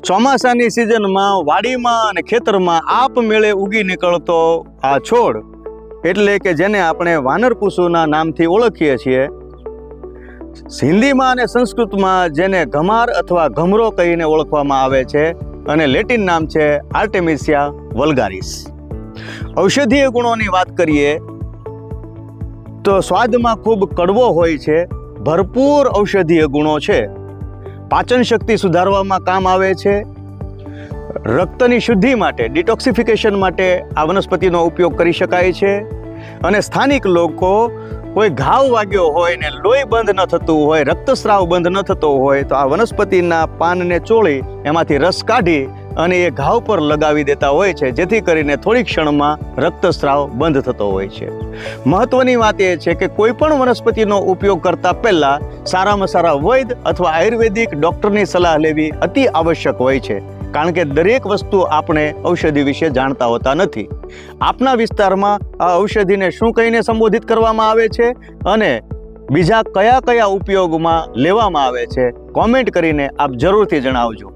ચોમાસાની સિઝનમાં વાડીમાં અને ખેતરમાં આપમેળે ઉગી નીકળતો આ છોડ. એટલે કે જેને આપણે વાનરપુસુના નામથી ઓળખીએ છીએ. હિન્દીમાં અને સંસ્કૃતમાં જેને ઘમાર અથવા ઘમરો કહીને ઓળખવામાં આવે છે અને લેટિન નામ છે આર્ટેમિસિયા વલ્ગારિસ. ઔષધીય ગુણોની વાત કરીએ તો સ્વાદમાં ખૂબ કડવો હોય છે, ભરપૂર ઔષધીય ગુણો છે. પાચન શક્તિ સુધારવામાં કામ આવે છે. રક્તની શુદ્ધિ માટે ડિટોક્સિફિકેશન માટે આ વનસ્પતિનો ઉપયોગ કરી શકાય છે. અને સ્થાનિક લોકો, કોઈ ઘાવ વાગ્યો હોય ને લોહી બંધ ન થતું હોય, રક્તસ્રાવ બંધ ન થતો હોય, તો આ વનસ્પતિના પાનને ચોળી, એમાંથી રસ કાઢી અને એ ઘાવ પર લગાવી દેતા હોય છે, જેથી કરીને થોડી ક્ષણમાં રક્તસ્રાવ બંધ થતો હોય છે. મહત્વની વાત એ છે કે કોઈ પણ વનસ્પતિનો ઉપયોગ કરતા પહેલા સારામાં સારા વૈદ અથવા આયુર્વેદિક ડૉક્ટરની સલાહ લેવી અતિ આવશ્યક હોય છે, કારણ કે દરેક વસ્તુ આપણે ઔષધિ વિશે જાણતા હોતા નથી. આપના વિસ્તારમાં આ ઔષધિને શું કહીને સંબોધિત કરવામાં આવે છે અને બીજા કયા કયા ઉપયોગમાં લેવામાં આવે છે, કોમેન્ટ કરીને આપ જરૂરથી જણાવજો.